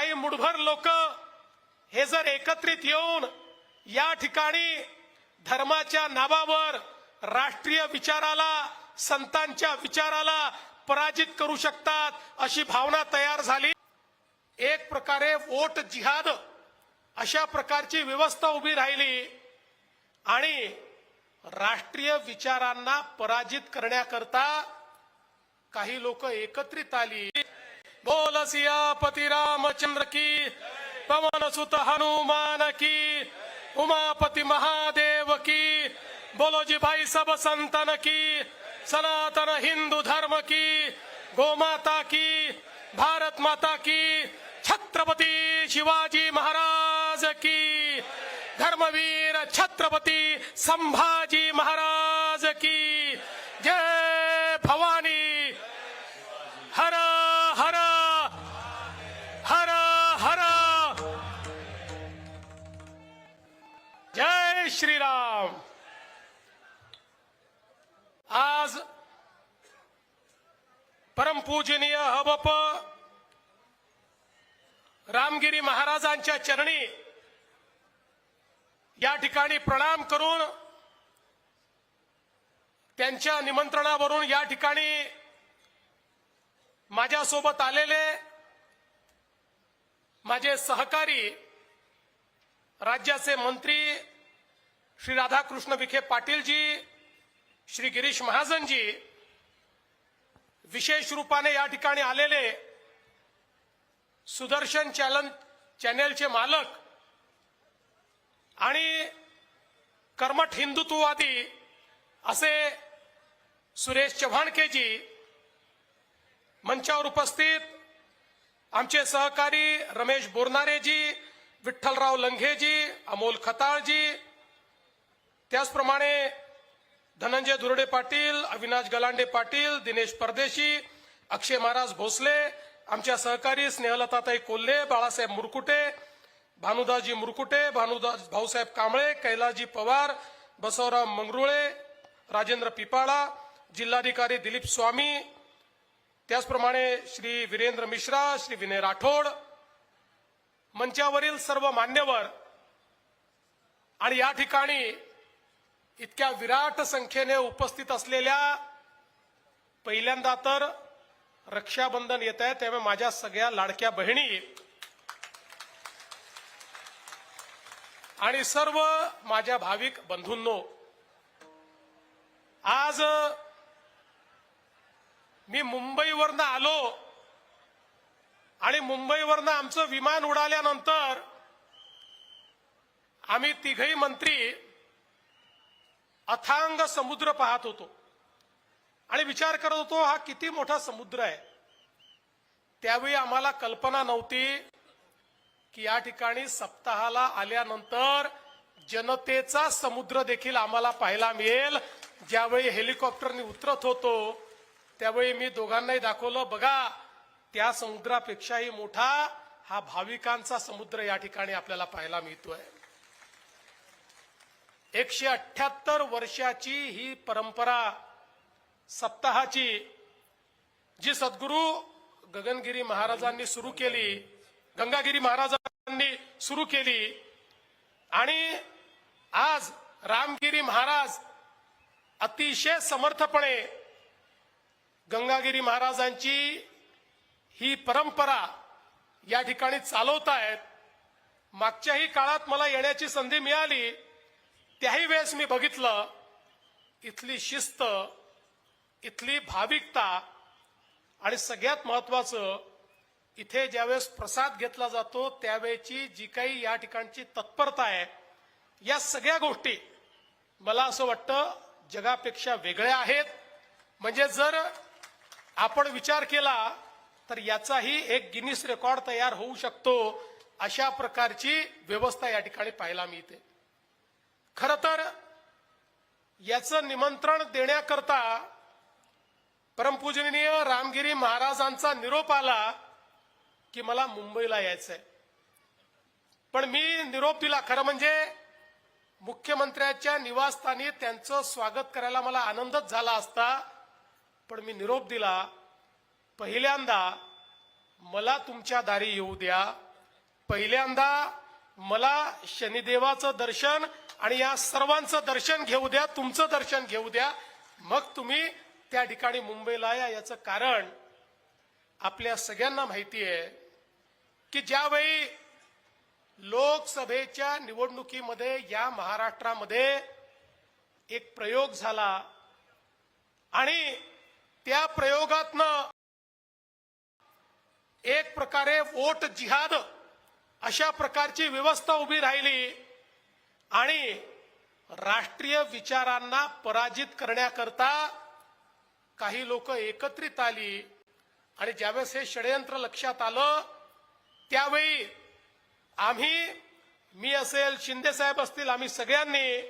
काही मुठभर लोक हे जर एकत्रित येऊन या ठिकाणी धर्माच्या नावावर राष्ट्रीय विचाराला संतांच्या विचाराला पराजित करू शकतात अशी भावना तयार झाली. एक प्रकारे वोट जिहाद अशा प्रकारची व्यवस्था उभी राहिली आणि राष्ट्रीय विचारांना पराजित करण्याकरता काही लोक एकत्रित आली. बोल सियापती रामचंद्र की पवन सुत हनुमान की उमापति महादेव की बोलो जी भाई सब संतन की सनातन हिंदू धर्म की गोमाता की भारत माता की छत्रपती शिवाजी महाराज की धर्मवीर छत्रपती संभाजी महाराज की जय भवानी श्रीराम. आज परमपूजनीय हबप रामगिरी महाराजांच्या चरणी या ठिकाणी प्रणाम करून त्यांच्या निमंत्रणावरून या ठिकाणी माझ्यासोबत आलेले माझे सहकारी राज्याचे मंत्री श्री राधाकृष्ण विखे पाटीलजी श्री गिरीश महाजनजी विशेष रूपाने या ठिकाणी आलेले सुदर्शन चॅनल चॅनेलचे मालक आणि कर्मठ हिंदुत्ववादी असे सुरेश चव्हाणकेजी मंचावर उपस्थित आमचे सहकारी रमेश बोरनारेजी विठ्ठलराव लंघेजी अमोल खताळजी त्याचप्रमाणे धनंजय धुरडे पाटील अविनाश गलांडे पाटील दिनेश परदेशी अक्षय महाराज भोसले आमच्या सहकारी स्नेहलताताई कोल्हे बाळासाहेब मुरकुटे भानुदाजी मुरकुटे भानुदास भाऊसाहेब कांबळे कैलाजी पवार बसवराव मंगरुळे राजेंद्र पिपाळा जिल्हाधिकारी दिलीप स्वामी त्याचप्रमाणे श्री वीरेंद्र मिश्रा श्री विनय राठोड मंचावरील सर्व मान्यवर आणि या ठिकाणी इतक्या विराट संख्येने उपस्थित असलेल्या पहिल्यांदा तर रक्षाबंधन येत आहे त्यामुळे माझ्या सगळ्या लाडक्या बहिणी आणि सर्व माझ्या भाविक बंधूंनो आज मी मुंबईवरनं आलो आणि मुंबईवरनं आमचं विमान उडाल्यानंतर आम्ही तिघही मंत्री अथांग समुद्र पाहत होतो. आणि विचार करत होतो हा किती मोठा समुद्र आहे. त्यावेळी आम्हाला कल्पना नव्हती की या ठिकाणी सप्ताहाला आल्यानंतर जनतेचा समुद्र देखील आम्हाला पाहायला मिळेल. ज्यावेळी हेलिकॉप्टरने उतरत होतो त्यावेळी मी दोघांनाही दाखवलं बघा त्या समुद्रापेक्षाही मोठा हा भाविकांचा समुद्र या ठिकाणी आपल्याला पाहायला मिळतोय. एकशे अठ्ठ्याहत्तर वर्षाची ही परंपरा सप्ताहाची जी सद्गुरू गगनगिरी महाराजांनी सुरू केली गंगागिरी महाराजांनी सुरू केली आणि आज रामगिरी महाराज अतिशय समर्थपणे गंगागिरी महाराजांची ही परंपरा या ठिकाणी चालवत आहेत मागच्याही काळात मला येण्याची संधी मिळाली. त्याही वेळेस मी बघितलं इथली शिस्त इथली भाविकता आणि सगळ्यात महत्वाचं इथे ज्यावेळेस प्रसाद घेतला जातो त्यावेळेची जी काही या ठिकाणची तत्परता आहे या सगळ्या गोष्टी मला असं वाटतं जगापेक्षा वेगळ्या आहेत. म्हणजे जर आपण विचार केला तर याचाही एक गिनीस रेकॉर्ड तयार होऊ शकतो अशा प्रकारची व्यवस्था या ठिकाणी पाहायला मिळते. खर तर याचं निमंत्रण देण्याकरता परमपूजनीय रामगिरी महाराजांचा निरोप आला की मला मुंबईला यायचंय. पण मी निरोप दिला. खरं म्हणजे मुख्यमंत्र्याच्या निवासस्थानी त्यांचं स्वागत करायला मला आनंदच झाला असता पण मी निरोप दिला. पहिल्यांदा मला तुमच्या दारी येऊ द्या. पहिल्यांदा मला शनिदेवाचं दर्शन आणि या सर्वांचं दर्शन घेऊ द्या तुमचं दर्शन घेऊ द्या. मग तुम्ही त्या ठिकाणी मुंबईला या याचं कारण आपल्या सगळ्यांना माहिती आहे की ज्यावेळी लोकसभेच्या निवडणुकीमध्ये या महाराष्ट्रामध्ये एक प्रयोग झाला आणि त्या प्रयोगातनं एक प्रकारे वोट जिहाद अशा प्रकारची व्यवस्था उभी राहिली आणि राष्ट्रीय विचारांना पराजित करण्याकरता काही लोक एकत्रित आली आणि ज्यावेळेस हे षडयंत्र लक्षात आलं त्यावेळी आम्ही मी असेल शिंदे साहेब असतील आम्ही सगळ्यांनी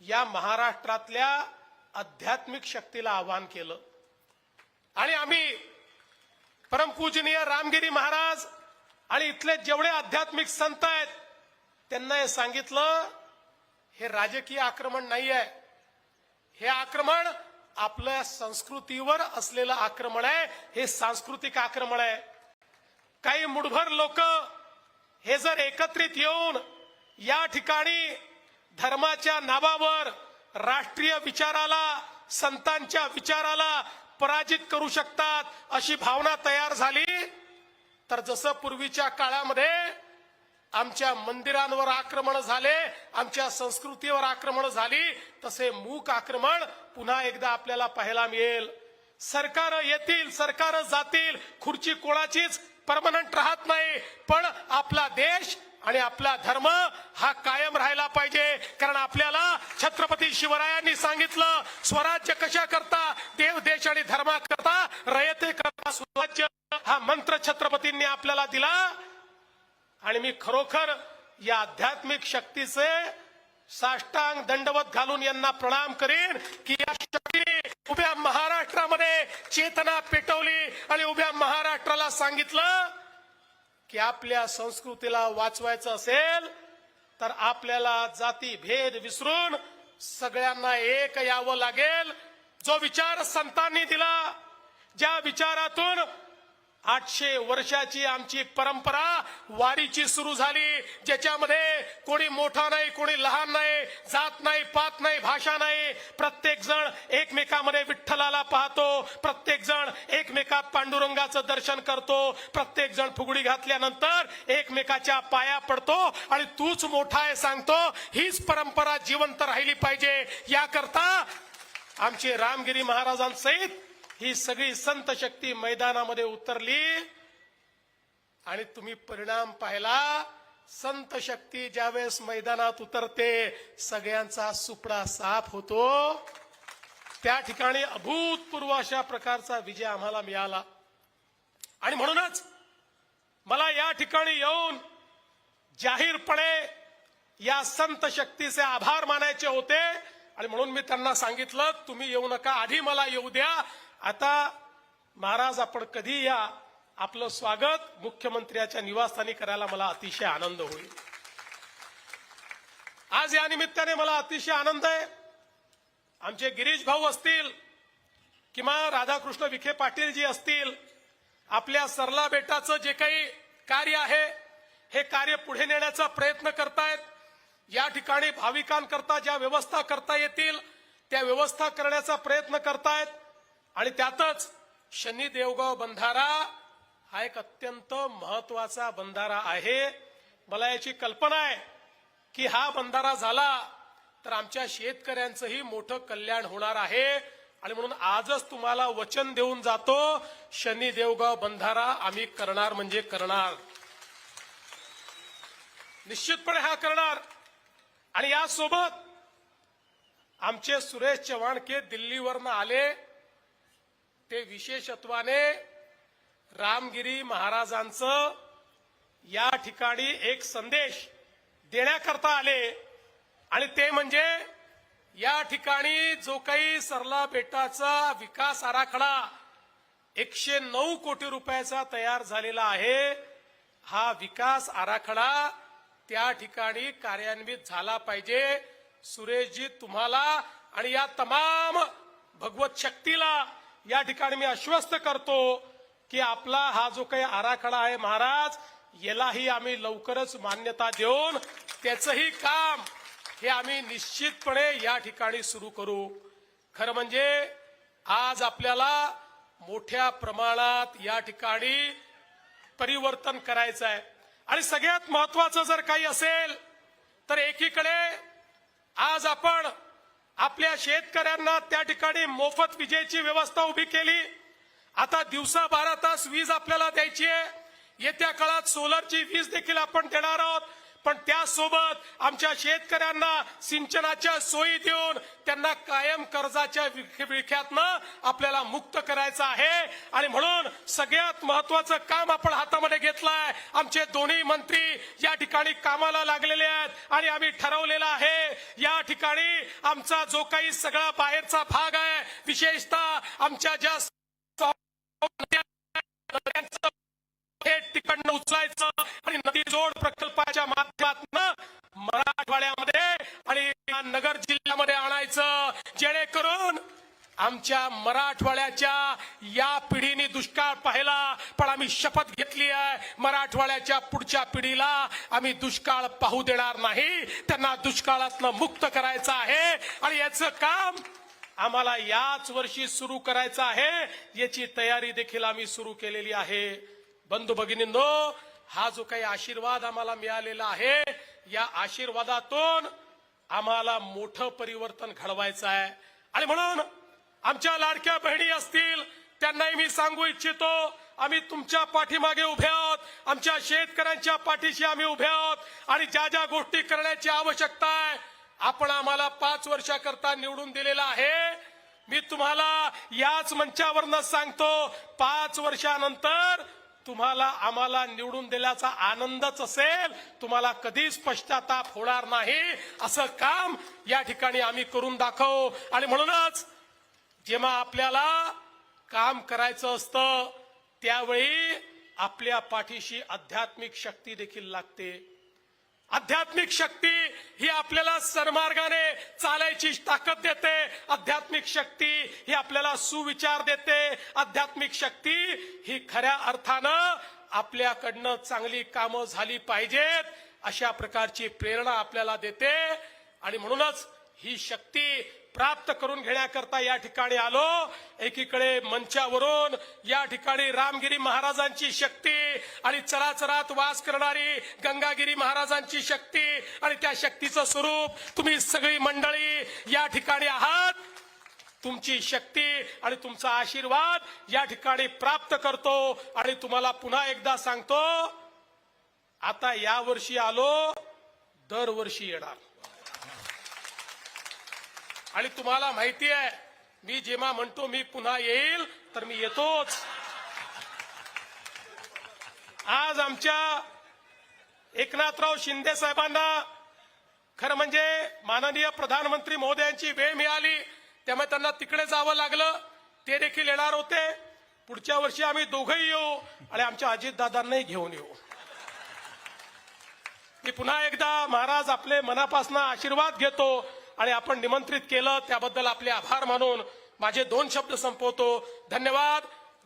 या महाराष्ट्रातल्या आध्यात्मिक शक्तीला आवाहन केलं. आणि आम्ही परमपूजनीय रामगिरी महाराज आणि इथले जेवढे आध्यात्मिक संत आहेत त्यांना हे सांगितलं हे राजकीय आक्रमण नाही आहे हे आक्रमण आपल्या संस्कृतीवर असलेलं आक्रमण आहे हे सांस्कृतिक आक्रमण आहे. काही मुठभर लोक हे जर एकत्रित येऊन या ठिकाणी धर्माच्या नावावर राष्ट्रीय विचाराला संतांच्या विचाराला पराजित करू शकतात अशी भावना तयार झाली तर जसं पूर्वीच्या काळामध्ये आमच्या मंदिरांवर आक्रमण झाले आमच्या संस्कृतीवर आक्रमण झाली तसे मूक आक्रमण पुन्हा एकदा आपल्याला पाहायला मिळेल. सरकार येतील सरकार जातील खुर्ची कोणाचीच परमनंट राहत नाही. पण आपला देश आणि आपला धर्म हा कायम राहायला पाहिजे. कारण आपल्याला छत्रपती शिवरायांनी सांगितलं स्वराज्य कशा करता देव देश आणि धर्मा करता रयते करता स्वराज्य हा मंत्र छत्रपतींनी आपल्याला दिला. आणि मी खरोखर या आध्यात्मिक शक्तीचे साष्टांग दंडवत घालून यांना प्रणाम करीन की या शक्तीने उभ्या महाराष्ट्रामध्ये चेतना पेटवली आणि उभ्या महाराष्ट्राला सांगितलं की आपल्या संस्कृतीला वाचवायचं असेल तर आपल्याला जाती भेद विसरून सगळ्यांना एक यावं लागेल. जो विचार संतांनी दिला ज्या विचारातून आठशे वर्षाची आमची परंपरा वारीची सुरू झाली ज्याच्यामध्ये कोणी मोठा नाही कोणी लहान नाही जात नाही पात नाही भाषा नाही प्रत्येक जण एकमेकामध्ये विठ्ठलाला पाहतो प्रत्येक जण एकमेकात पांडुरंगाचं दर्शन करतो प्रत्येक जण फुगडी घातल्यानंतर एकमेकाच्या पाया पडतो आणि तूच मोठा आहे सांगतो हीच परंपरा जिवंत राहिली पाहिजे. याकरता आमचे रामगिरी महाराजांसहित ही सगळी संत शक्ती मैदानामध्ये उतरली. आणि तुम्ही परिणाम पाहिला. संत शक्ती ज्यावेळेस मैदानात उतरते सगळ्यांचा सुपडा साफ होतो. त्या ठिकाणी अभूतपूर्व अशा प्रकारचा विजय आम्हाला मिळाला. आणि म्हणूनच मला या ठिकाणी येऊन जाहीरपणे या संत शक्तीचे आभार मानायचे होते. आणि म्हणून मी त्यांना सांगितलं तुम्ही येऊ नका आधी मला येऊ द्या आता महाराज आपण कधी या आपलं स्वागत मुख्यमंत्र्याच्या निवासस्थानी करायला मला अतिशय आनंद होईल. आज या निमित्ताने मला अतिशय आनंद आहे. आमचे गिरीश भाऊ असतील किंवा राधाकृष्ण विखे पाटील जी असतील आपल्या सरला बेटाचं जे काही कार्य आहे हे कार्य पुढे नेण्याचा प्रयत्न करतायत. या ठिकाणी भाविकांकरता ज्या व्यवस्था करता येतील त्या व्यवस्था करण्याचा प्रयत्न करतायत. आणि त्यातच शनी देवगाव बंधारा हा एक अत्यंत महत्त्वाचा बंधारा आहे. मला याची कल्पना आहे की हा बंधारा झाला तर आमच्या शेतकऱ्यांचंही मोठं कल्याण होणार आहे. आणि म्हणून आजच तुम्हाला वचन देऊन जातो शनी देवगाव बंधारा आम्ही करणार म्हणजे करणार. निश्चितपणे हा करणार. आणि यासोबत आमचे सुरेश चव्हाणके दिल्लीवरनं आले. ते विशेषत्वाने रामगिरी महाराजांचं या ठिकाणी एक संदेश देण्याकरता आले. आणि ते म्हणजे या ठिकाणी जो काही सरला बेटाचा विकास आराखडा एकशे नऊ कोटी रुपयाचा तयार झालेला आहे हा विकास आराखडा त्या ठिकाणी कार्यान्वित झाला पाहिजे. सुरेशजी तुम्हाला आणि या तमाम भगवत शक्तीला या ठिकाणी मी आश्वस्त करतो की आपला हा जो काही आराखडा आहे महाराज यालाही आम्ही लवकरच मान्यता देऊन त्याचंही काम हे आम्ही निश्चितपणे या ठिकाणी सुरू करू. खरं म्हणजे आज आपल्याला मोठ्या प्रमाणात या ठिकाणी परिवर्तन करायचं आहे. आणि सगळ्यात महत्वाचं जर काही असेल तर एकीकडे आज आपण आपल्या शेतकऱ्यांना त्या ठिकाणी मोफत विजेची व्यवस्था उभी केली. आता दिवसा बारा तास वीज आपल्याला द्यायची आहे. येत्या काळात सोलरची वीज देखील आपण देणार आहोत. पण त्यासोबत आमच्या शेतकऱ्यांना सिंचनाच्या सोयी देऊन त्यांना कायम कर्जाच्या विख- विळख्यातनं आपल्याला मुक्त करायचं आहे. आणि म्हणून सगळ्यात महत्वाचं काम आपण हातामध्ये घेतलंय. आमचे दोन्ही मंत्री या ठिकाणी कामाला लागलेले आहेत आणि आम्ही ठरवलेलं आहे या ठिकाणी आमचा जो काही सगळा बाहेरचा भाग आहे विशेषतः आमच्या ज्या थेट तिकडनं उचलायचं आणि नदी जोड प्रकल्पाच्या माध्यमातून मराठवाड्यामध्ये आणि या नगर जिल्ह्यामध्ये आणायचं. जेणेकरून आमच्या मराठवाड्याच्या या पिढीने दुष्काळ पाहिला पण आम्ही शपथ घेतली आहे मराठवाड्याच्या पुढच्या पिढीला आम्ही दुष्काळ पाहू देणार नाही. त्यांना दुष्काळातनं मुक्त करायचं आहे आणि याचं काम आम्हाला याच वर्षी सुरू करायचं आहे. याची तयारी देखील आम्ही सुरू केलेली आहे. बंधू भगिनींनो हा जो काही आशीर्वाद आम्हाला मिळालेला आहे या आशीर्वादातून आम्हाला मोठं परिवर्तन घडवायचं आहे. आणि म्हणून आमच्या लाडक्या बहिणी असतील त्यांनाही मी सांगू इच्छितो आम्ही तुमच्या पाठीमागे उभे आहोत आमच्या शेतकऱ्यांच्या पाठीशी आम्ही उभे आहोत आणि ज्या ज्या गोष्टी करण्याची आवश्यकता आहे आपण आम्हाला पाच वर्षाकरता निवडून दिलेला आहे. मी तुम्हाला याच मंचावरनं सांगतो पाच वर्षानंतर तुम्हाला आम्हाला निवडून दिल्याचा आनंदच असेल. तुम्हाला कधीच पश्चाताप होणार नाही. असं काम या ठिकाणी आम्ही करून दाखवू. आणि म्हणूनच जेव्हा आपल्याला काम करायचं असतं त्यावेळी आपल्या पाठीशी आध्यात्मिक शक्ती देखील लागते. आध्यात्मिक शक्ती ही आपल्याला सन्मार्गाने चालायची ताकद देते. आध्यात्मिक शक्ती ही आपल्याला सुविचार देते. आध्यात्मिक शक्ती ही खऱ्या अर्थानं आपल्याकडनं चांगली कामं झाली पाहिजेत अशा प्रकारची प्रेरणा आपल्याला देते. आणि म्हणूनच ही शक्ती प्राप्त करून घेण्याकरता या ठिकाणी आलो. एकीकडे मंचावरून या ठिकाणी रामगिरी महाराजांची शक्ती आणि चराचरात वास करणारी गंगागिरी महाराजांची शक्ती आणि त्या शक्तीचं स्वरूप तुम्ही सगळी मंडळी या ठिकाणी आहात. तुमची शक्ती आणि तुमचा आशीर्वाद या ठिकाणी प्राप्त करतो आणि तुम्हाला पुन्हा एकदा सांगतो आता या वर्षी आलो दरवर्षी येणार. आणि तुम्हाला माहिती आहे मी जेव्हा म्हणतो मी पुन्हा येईल तर मी येतोच. आज आमच्या एकनाथराव शिंदे साहेबांना खरं म्हणजे माननीय प्रधानमंत्री महोदयांची वेळ मिळाली त्यामुळे त्यांना तिकडे जावं लागलं ते देखील येणार होते. पुढच्या वर्षी आम्ही दोघंही येऊ आणि आमच्या अजितदादांनाही घेऊन येऊ. मी पुन्हा एकदा महाराज आपले मनापासून आशीर्वाद घेतो. आणि आपण निमंत्रित केलं त्याबद्दल आपले आभार मानून माझे दोन शब्द संपवतो. धन्यवाद.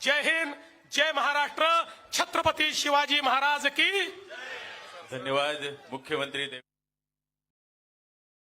जय हिंद. जय महाराष्ट्र. छत्रपती शिवाजी महाराज की धन्यवाद. मुख्यमंत्री देव